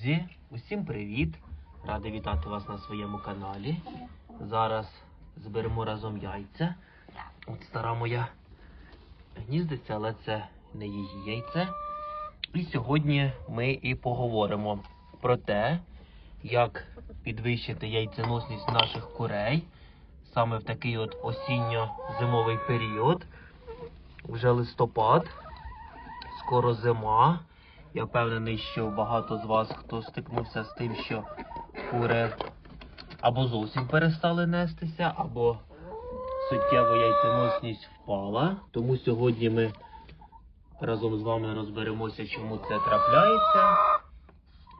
Друзі, усім привіт! Радий вітати вас на своєму каналі. Зараз зберемо разом яйця. От стара моя гніздиться, але це не її яйце. І сьогодні ми і поговоримо про те, як підвищити яйценосність наших курей саме в такий от осінньо-зимовий період. Вже листопад, скоро зима. Я впевнений, що багато з вас, хто стикнувся з тим, що кури або зовсім перестали нестися, або суттєво яйценосність впала. Тому сьогодні ми разом з вами розберемося, чому це трапляється,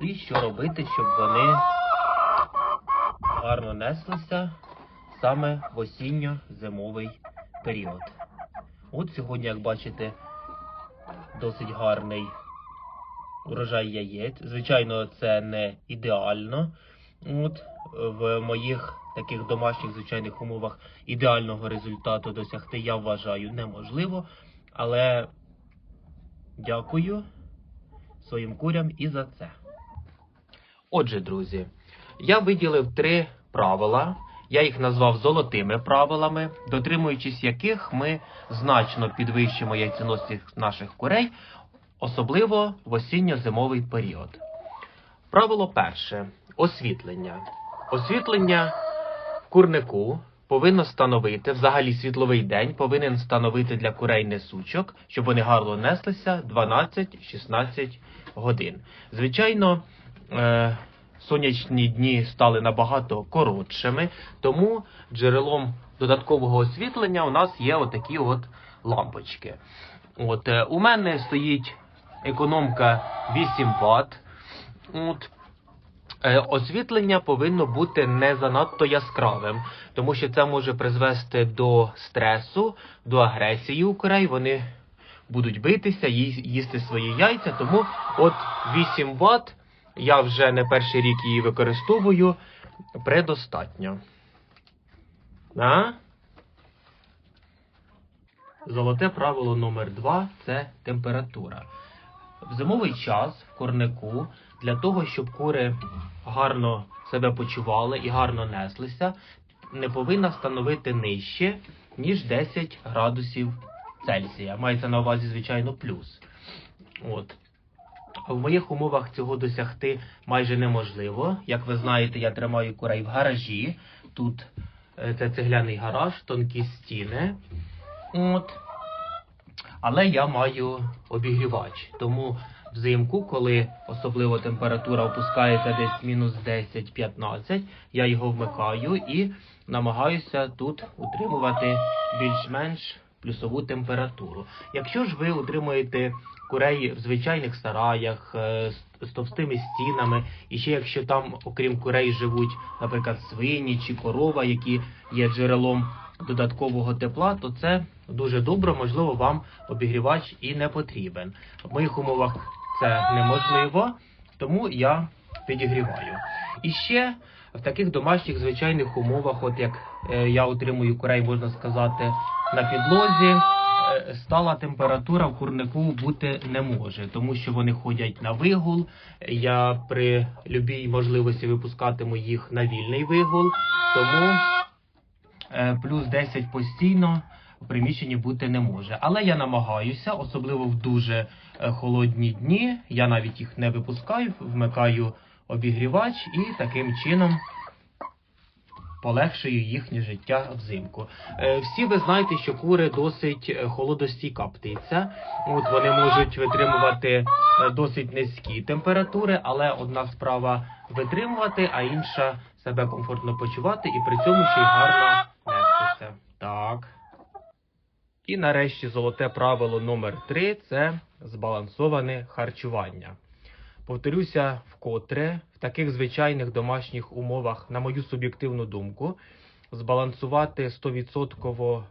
і що робити, щоб вони гарно неслися саме в осінньо-зимовий період. От сьогодні, як бачите, досить гарний урожай яєць. Звичайно, це не ідеально. От, в моїх таких домашніх звичайних умовах ідеального результату досягти я вважаю неможливо. Але дякую своїм курям і за це. Отже, друзі, я виділив три правила. Я їх назвав золотими правилами, дотримуючись яких ми значно підвищимо яйценосність наших курей, особливо в осінньо-зимовий період. Правило перше освітлення. Освітлення в курнику повинно становити, взагалі світловий день повинен становити для курей несучок, щоб вони гарно неслися 12-16 годин. Звичайно, е, сонячні дні стали набагато коротшими, тому джерелом додаткового освітлення у нас є отакі от лампочки. От, е, у мене стоїть економка 8 Вт. От, Е, Освітлення повинно бути не занадто яскравим, тому що це може призвести до стресу, до агресії у курей. Вони будуть битися, їсти свої яйця. Тому от 8 Вт я вже не перший рік її використовую предостатньо. А? Золоте правило номер 2 це температура. В зимовий час в курнику для того, щоб кури гарно себе почували і гарно неслися, не повинна становити нижче, ніж 10 градусів Цельсія. Мається на увазі, звичайно, плюс. От. В моїх умовах цього досягти майже неможливо. Як ви знаєте, я тримаю курей в гаражі. Тут е, це цегляний гараж, тонкі стіни. От. Але я маю обігрівач. Тому взимку, коли особливо температура опускається десь мінус 10-15, я його вмикаю і намагаюся тут утримувати більш-менш плюсову температуру. Якщо ж ви утримуєте курей в звичайних сараях е, з- з товстими стінами, і ще якщо там, окрім курей, живуть, наприклад, свині чи корова, які є джерелом додаткового тепла, то це дуже добре, можливо, вам обігрівач і не потрібен. В моїх умовах це неможливо, тому я підігріваю. І ще в таких домашніх звичайних умовах, от як е, я утримую курей, можна сказати, на підлозі. е, Стала температура в курнику бути не може, тому що вони ходять на вигул. Я при любій можливості випускатиму їх на вільний вигул, тому плюс 10 постійно в приміщенні бути не може. Але я намагаюся, особливо в дуже е, холодні дні. Я навіть їх не випускаю, вмикаю обігрівач і таким чином полегшую їхнє життя взимку. Е, Всі ви знаєте, що кури досить е, холодостійка птиця. От вони можуть витримувати е, досить низькі температури, але одна справа витримувати, а інша себе комфортно почувати і при цьому ще й гарно нестися. Так. І нарешті золоте правило номер 3 це збалансоване харчування. Повторюся вкотре, в таких звичайних домашніх умовах, на мою суб'єктивну думку, збалансувати 100%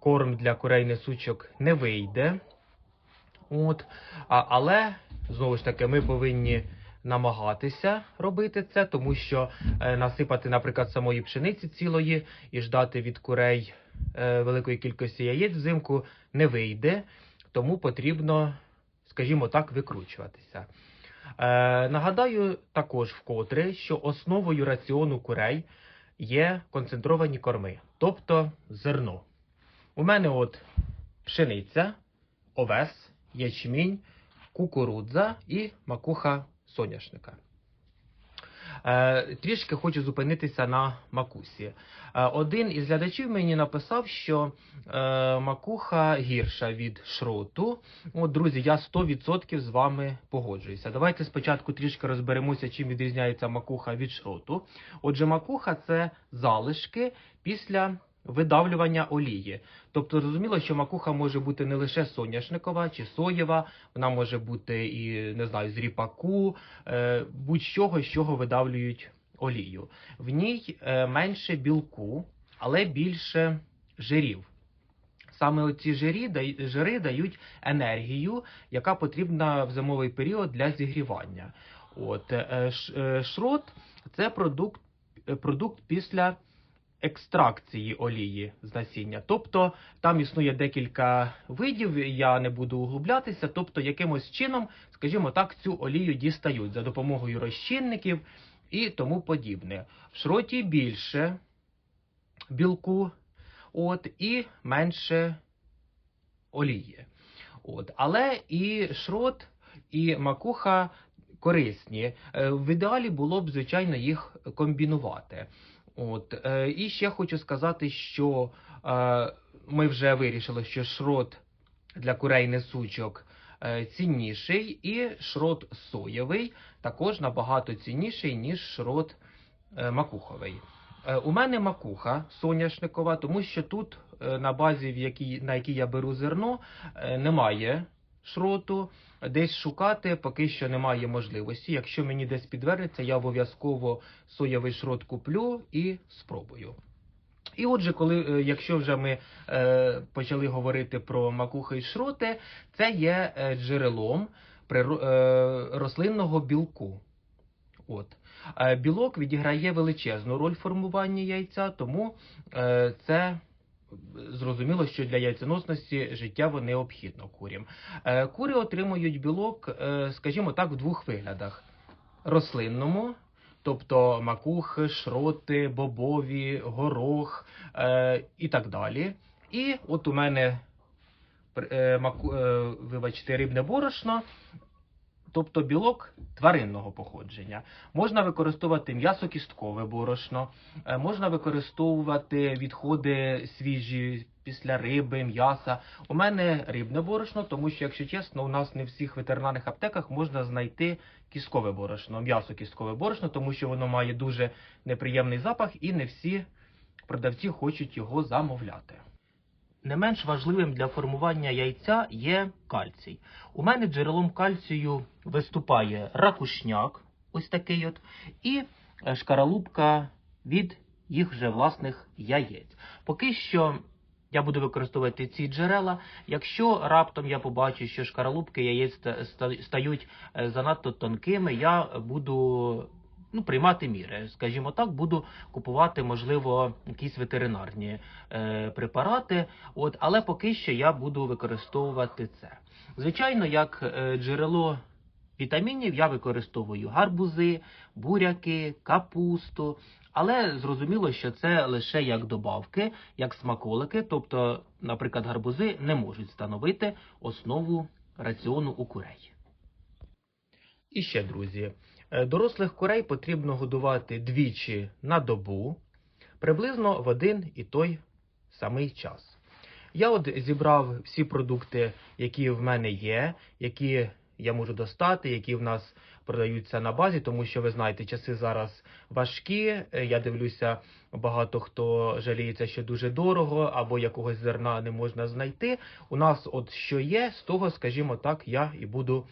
корм для курей несучок не вийде. От. А, але, знову ж таки, ми повинні намагатися робити це, тому що е, насипати, наприклад, самої пшениці цілої і ждати від курей е, великої кількості яєць взимку не вийде, тому потрібно, скажімо так, викручуватися. Е, нагадаю також вкотре, що основою раціону курей є концентровані корми, тобто зерно. У мене от пшениця, овес, ячмінь, кукурудза і макуха соняшника. Е, трішки хочу зупинитися на макусі. Е, один із глядачів мені написав, що е, макуха гірша від шроту. От, друзі, я 100% з вами погоджуюся. Давайте спочатку трішки розберемося, чим відрізняється макуха від шроту. Отже, макуха це залишки після видавлювання олії. Тобто, зрозуміло, що макуха може бути не лише соняшникова чи соєва, вона може бути і не знаю, з ріпаку, е, будь-чого, з чого видавлюють олію. В ній е, менше білку, але більше жирів. Саме оці жирі, жири дають енергію, яка потрібна в зимовий період для зігрівання. От, е, шрот це продукт, продукт після екстракції олії з насіння. Тобто там існує декілька видів, я не буду углублятися. Тобто, якимось чином, скажімо так, цю олію дістають за допомогою розчинників і тому подібне. В шроті більше білку, от, і менше олії. От. Але і шрот, і макуха корисні. Е, В ідеалі було б, звичайно, їх комбінувати. От. е, І ще хочу сказати, що е, ми вже вирішили, що шрот для курей несучок е, цінніший, і шрот соєвий також набагато цінніший, ніж шрот е, макуховий. Е, У мене макуха соняшникова, тому що тут е, на базі, в якій, на якій я беру зерно, е, немає шроту. Десь шукати поки що немає можливості. Якщо мені десь підвернеться, я обов'язково соєвий шрот куплю і спробую. І отже, коли, е, якщо вже ми е, почали говорити про макухи і шроти, це є е, джерелом приро- е, рослинного білку. От. Е, Білок відіграє величезну роль в формуванні яйця, тому е, це зрозуміло, що для яйценосності життєво необхідно курям. Е, Кури отримують білок, е, скажімо так, в двох виглядах: рослинному, тобто макухи, шроти, бобові, горох е, і так далі. І от у мене вибачте, рибне борошно. Тобто білок тваринного походження. Можна використовувати м'ясокісткове борошно, е, можна використовувати відходи свіжі після риби, м'яса. У мене рибне борошно, тому що, якщо чесно, у нас не в всіх ветеринарних аптеках можна знайти кісткове борошно, м'ясо-кісткове борошно, тому що воно має дуже неприємний запах і не всі продавці хочуть його замовляти. Не менш важливим для формування яйця є кальцій. У мене джерелом кальцію виступає ракушняк, ось такий от, і е, шкаралупка від їх же власних яєць. Поки що я буду використовувати ці джерела. Якщо раптом я побачу, що шкаралупки яєць ста- ста- стають е, занадто тонкими, я буду ну, приймати міри. Скажімо так, буду купувати, можливо, якісь ветеринарні е, препарати. От, але поки що я буду використовувати це. Звичайно, як е, джерело вітамінів я використовую гарбузи, буряки, капусту. Але зрозуміло, що це лише як добавки, як смаколики, тобто, наприклад, гарбузи не можуть становити основу раціону у курей. І ще, друзі, дорослих курей потрібно годувати двічі на добу, приблизно в один і той самий час. Я от зібрав всі продукти, які в мене є, які я можу достати, які в нас продаються на базі, тому що ви знаєте, часи зараз важкі. Е, Я дивлюся, багато хто жаліється, що дуже дорого, або якогось зерна не можна знайти. У нас, от що є, з того, скажімо так, я і буду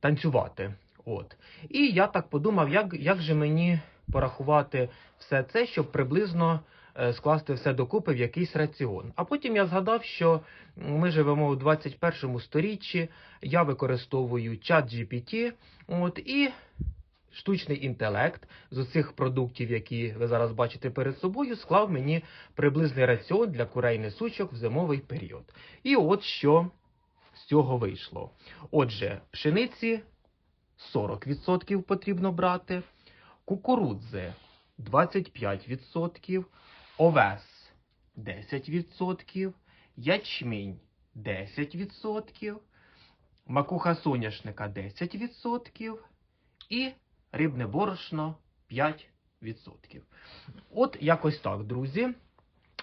танцювати. От. І я так подумав, як, як же мені порахувати все це, щоб приблизно е, скласти все докупи в якийсь раціон. А потім я згадав, що ми живемо у 21 сторіччі, я використовую чат GPT, от, і штучний інтелект з усіх продуктів, які ви зараз бачите перед собою, склав мені приблизний раціон для курей несучок в зимовий період. І от що з цього вийшло. Отже, пшениці 40% потрібно брати, кукурудзи 25%, овес 10%, ячмінь 10%, макуха соняшника 10% і рибне борошно 5%. От якось так, друзі.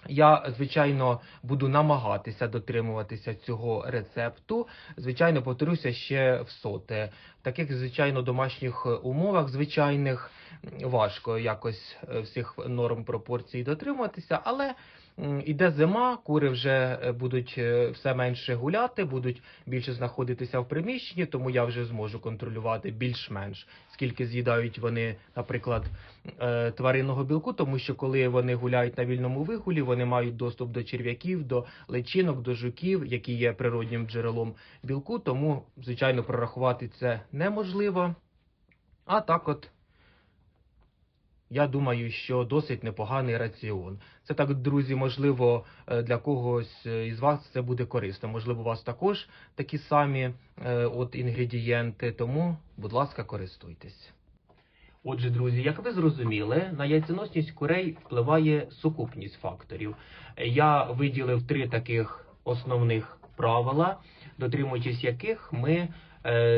Я, звичайно, буду намагатися дотримуватися цього рецепту. Звичайно, повторюся ще в соте. В таких, звичайно, домашніх умовах, звичайних, важко якось е, всіх норм пропорцій дотримуватися, але іде зима, кури вже е, будуть е, все менше гуляти, будуть більше знаходитися в приміщенні, тому я вже зможу контролювати більш-менш, скільки з'їдають вони, наприклад, е, тваринного білку, тому що коли вони гуляють на вільному вигулі, вони мають доступ до черв'яків, до личинок, до жуків, які є природнім джерелом білку, тому, звичайно, прорахувати це неможливо. А так от. Я думаю, що досить непоганий раціон. Це так, друзі, можливо, е, для когось е, із вас це буде корисно. Можливо, у вас також такі самі е, от інгредієнти. Тому, будь ласка, користуйтесь. Отже, друзі, як ви зрозуміли, на яйценосність курей впливає сукупність факторів. Я виділив три таких основних правила, дотримуючись яких ми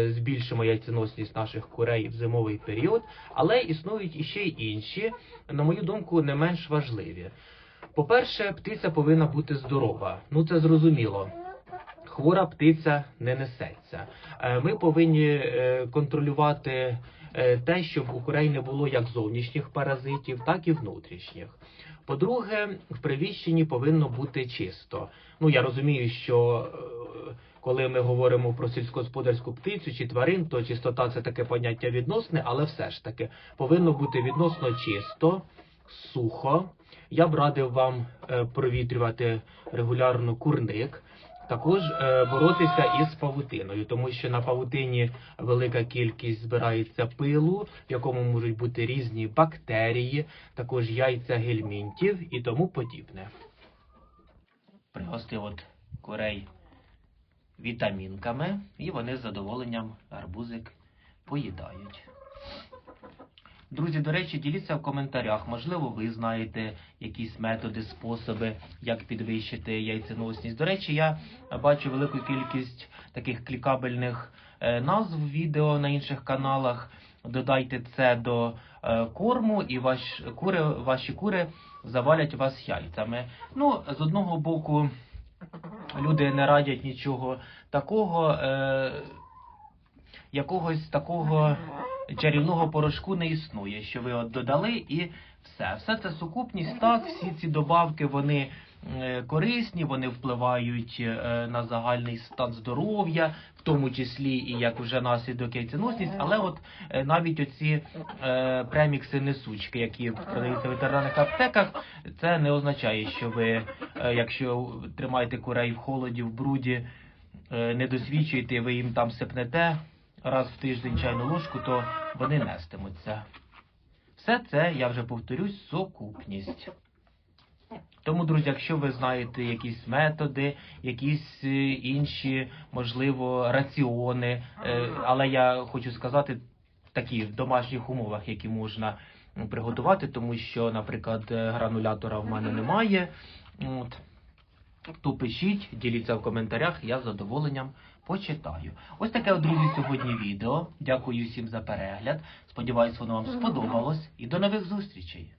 збільшимо яйценосність наших курей в зимовий період, але існують іще й інші, на мою думку, не менш важливі. По-перше, птиця повинна бути здорова. Ну це зрозуміло. Хвора птиця не несеться. Е, Ми повинні е, контролювати е, те, щоб у курей не було як зовнішніх паразитів, так і внутрішніх. По-друге, в приміщенні повинно бути чисто. Ну я розумію, що е, коли ми говоримо про сільськогосподарську птицю чи тварин, то чистота це таке поняття відносне, але все ж таки повинно бути відносно чисто, сухо. Я б радив вам е, провітрювати регулярно курник. Також е, боротися із павутиною, тому що на павутині велика кількість збирається пилу, в якому можуть бути різні бактерії, також яйця гельмінтів і тому подібне. Пригостив от курей вітамінками, і вони з задоволенням гарбузик поїдають. Друзі, до речі, діліться в коментарях. Можливо, ви знаєте якісь методи, способи, як підвищити яйценосність. До речі, я бачу велику кількість таких клікабельних е, назв відео на інших каналах. Додайте це до е, корму, і ваш, кури, ваші кури завалять вас яйцями. Ну, з одного боку, люди не радять нічого такого. Е, якогось такого чарівного порошку не існує, що ви от додали і все. Все це сукупність. Так, всі ці добавки вони корисні, вони впливають е, на загальний стан здоров'я, в тому числі і як вже наслідок яйценосність. Але от е, навіть оці е, премікси несучки, які продаються в ветеринарних аптеках, це не означає, що ви, е, якщо тримаєте курей в холоді, в бруді, е, не досвідчуєте, ви їм там сипнете раз в тиждень чайну ложку, то вони нестимуться. Все це, я вже повторюсь, сукупність. Тому, друзі, якщо ви знаєте якісь методи, якісь е, інші, можливо, раціони, е, але я хочу сказати такі в домашніх умовах, які можна приготувати, тому що, наприклад, е, гранулятора в мене немає. От. То пишіть, діліться в коментарях, я з задоволенням почитаю. Ось таке, друзі, сьогодні відео. Дякую всім за перегляд. Сподіваюсь, воно вам сподобалось. І до нових зустрічей!